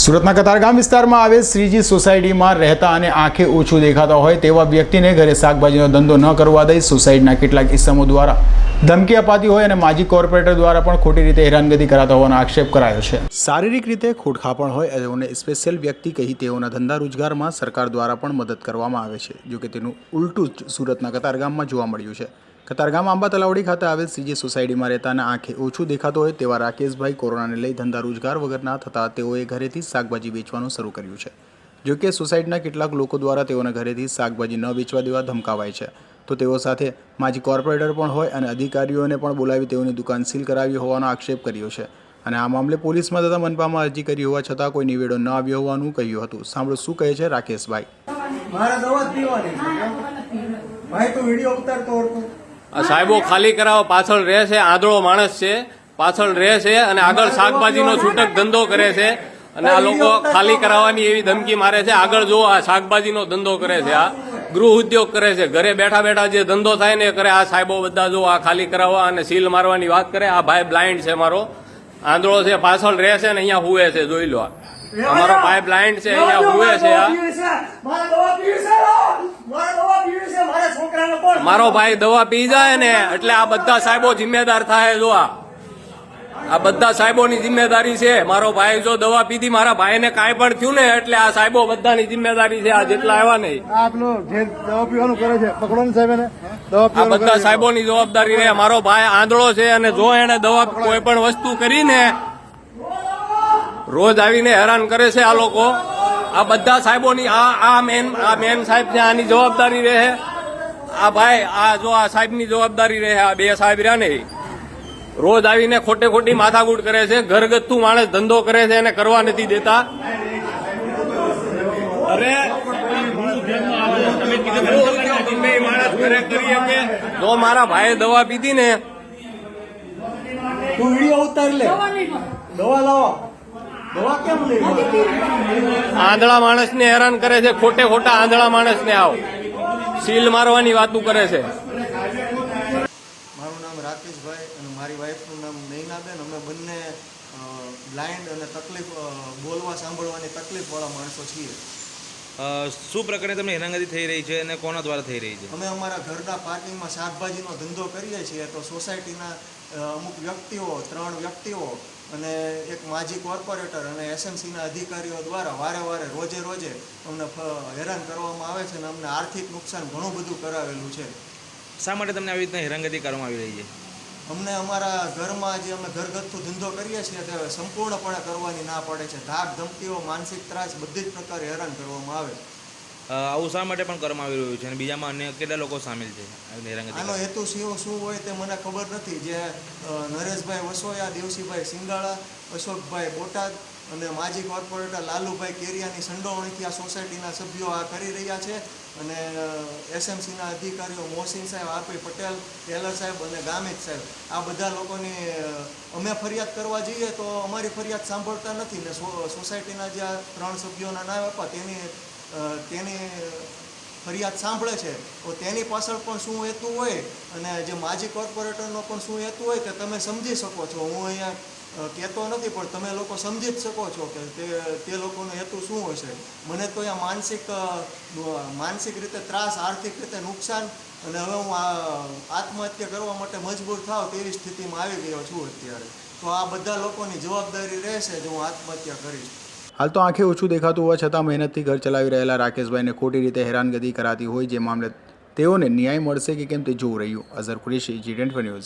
સુરતના કતારગામ વિસ્તારમાં આવેલ શ્રીજી સોસાયટીમાં રહેતા અને આંખે ઓછું દેખાતા હોય તેવા વ્યક્તિને ઘરે શાકભાજીનો ધંધો ન કરવા દઈ સોસાયટીના કેટલાક ઇસમો દ્વારા ધમકી અપાતી હોય અને માજી કોર્પોરેટર દ્વારા પણ ખોટી રીતે હેરાનગતિ કરાતા હોવાનો આક્ષેપ કરાયો છે. શારીરિક રીતે ખોડખાપણ હોય તેઓને સ્પેશિયલ વ્યક્તિ કહી તેઓના ધંધા રોજગારમાં સરકાર દ્વારા પણ મદદ કરવામાં આવે છે, જોકે તેનું ઉલટું જ સુરતના કતારગામમાં જોવા મળ્યું છે. કતારગામ આંબા તલાવડી ખાતે આવેલ સીજી સોસાયટીમાં રહેતા અને આંખે ઓછું દેખાતો હોય તેવા રાકેશભાઈ કોરોનાને લઈ ધંધા રોજગાર વગરના થતાં તેઓએ ઘરેથી શાકભાજી વેચવાનું શરૂ કર્યું છે. જો કે સોસાયટીના કેટલાક લોકો દ્વારા તેઓને ઘરેથી શાકભાજી ન વેચવા દેવા ધમકાવાય છે. તો તેઓ સાથે માજી કોર્પોરેટર પણ હોય અને અધિકારીઓને પણ બોલાવી તેઓની દુકાન સીલ કરાવી હોવાનો આક્ષેપ કર્યો છે. અને આ મામલે પોલીસમાં તથા મનપામાં અરજી કરી હોવા છતાં કોઈ નિવેડો ન આવ્યો હોવાનું કહ્યું હતું. સાંભળો શું કહે છે રાકેશભાઈ. મારા દવા પીવાની ભાઈ તો વીડિયો ઉતારતો હોતો સાહેબો ખાલી કરાવો, પાછળ રહે છે, આંધળો માણસ છે, પાછળ રહે છે અને આગળ શાકભાજીનો છૂટક ધંધો કરે છે. અને આ લોકો ખાલી કરાવવાની એવી ધમકી મારે છે. આગળ જો આ શાકભાજીનો ધંધો કરે છે, આ ગૃહ ઉદ્યોગ કરે છે. ઘરે બેઠા બેઠા જે ધંધો થાય ને એ કરે. આ સાહેબો બધા જો આ ખાલી કરાવવા અને સીલ મારવાની વાત કરે. આ ભાઈ બ્લાઇન્ડ છે મારો. આંધળો છે, પાછળ રહે છે ને અહીંયા હુએ છે. જોઈ લો અમારો ભાઈ બ્લાઇન્ડ છે, અહીંયા હુએ છે આ મારે દવા પીવી છે મારે દવા પીવી છે મારા છોકરાને પણ મારો ભાઈ દવા પી જાય ને એટલે આ બધા સાહેબો જિમ્મેદાર થાય જો આ. બધા સાહેબોની જિમ્મેદારી છે. મારો ભાઈ જો દવા પીધી મારા ભાઈને કાંઈ પણ થયું ને એટલે આ સાહેબો બધાની જિમ્મેદારી છે. આ જેટલા આવ્યા નહીં. આ પેલો જે દવા પીવાનું કરે છે પકડો સાહેબ આ બધા સાહેબોની જવાબદારી રહે મારો ભાઈ આંધળો છે અને જો એને દવા કોઈ પણ વસ્તુ કરીને રોજ આવીને હેરાન કરે છે આ લોકો. આ બધા સાહેબોની આ આ મેન આ મેન સાહેબ છે આની જવાબદારી રહે. આ ભાઈ આ જો આ સાહેબની જવાબદારી રહે આ બે સાહેબ રહ્યા ને રોજ આવીને ખોટે ખોટી માથાકૂટ કરે છે ઘરગથ્થુ માણસ ધંધો કરે છે એને કરવા નથી દેતા. અરે જો મારા ભાઈએ દવા પીધી ને તું વીડિયો ઉતાર લે. દવા લાવો. દવા કેમ નહીં આંધળા માણસને હેરાન કરે છે ખોટે ખોટા આંધળા માણસને આવ. સીલ મારવાની વાતું કરે છે. મારું નામ રાકેશભાઈ અને મારી વાઈફનું નામ નૈનાબેન. અમે બંને બ્લાઇન્ડ અને તકલીફ બોલવા સાંભળવાની તકલીફવાળા માણસો છીએ. શું પ્રકારે તમને હેરાનગતિ થઈ રહી છે અને કોના દ્વારા થઈ રહી છે? અમે અમારા ઘરના પાર્કિંગમાં શાકભાજીનો ધંધો કરીએ છીએ તો સોસાયટીના અમુક વ્યક્તિઓ ત્રણ વ્યક્તિઓ અને એક માજી કોર્પોરેટર અને એસએમસીના અધિકારીઓ દ્વારા વારે વારે રોજે રોજે અમને હેરાન કરવામાં આવે છે અને અમને આર્થિક નુકસાન ઘણું બધું કરાવેલું છે. શા માટે તમને આવી રીતના હેરાનગતિ કરવામાં આવી રહી છે? અમને અમારા ઘરમાં જે અમે ઘરગથ્થુ ધંધો કરીએ છીએ તે સંપૂર્ણપણે કરવાની ના પડે છે. ધાક ધમકીઓ માનસિક ત્રાસ બધી જ પ્રકારે હેરાન કરવામાં આવે. આવું શા માટે પણ કરવામાં આવી રહ્યું છે? અને બીજામાં અન્ય કેટલા લોકો સામેલ છે? આનો હેતુ શું શું હોય તે મને ખબર નથી. જે નરેશભાઈ વસોયા દેવસીભાઈ સિંગાળા અશોકભાઈ બોટાદ અને માજી કોર્પોરેટર લાલુભાઈ કેરિયાની સંડોવણીથી આ સોસાયટીના સભ્યો આ કરી રહ્યા છે. અને એસએમસીના અધિકારીઓ મોહસિન સાહેબ આરપી પટેલ ટેલર સાહેબ અને ગામિત સાહેબ આ બધા લોકોની અમે ફરિયાદ કરવા જઈએ તો અમારી ફરિયાદ સાંભળતા નથી ને સોસાયટીના જે આ ત્રણ સભ્યોના નામ આપ્યા તેની તેની ફરિયાદ સાંભળે છે, તો તેની પાછળ પણ શું હેતુ હોય અને જે માજી કોર્પોરેટરનો પણ શું હેતુ હોય તે તમે સમજી શકો છો. હું અહીંયા કહેતો નથી, પણ તમે લોકો સમજી જ શકો છો કે તે તે લોકોનો હેતુ શું હશે. મને તો અહીંયા માનસિક માનસિક રીતે ત્રાસ, આર્થિક રીતે નુકસાન અને હવે હું આત્મહત્યા કરવા માટે મજબૂર થાવ તેવી સ્થિતિમાં આવી ગયો છું અત્યારે. તો આ બધા લોકોની જવાબદારી રહેશે જો હું આત્મહત્યા કરીશ. હાલ તો આંખે ઓછું દેખાતું હોવા છતાં મહેનતથી ઘર ચલાવી રહેલા રાકેશભાઈને ખોટી રીતે હેરાનગતિ કરાતી હોય જે મામલે તેઓને ન્યાય મળશે કે કેમ તે જોવું રહ્યું. અઝર કુરેશી જી ન્યૂઝ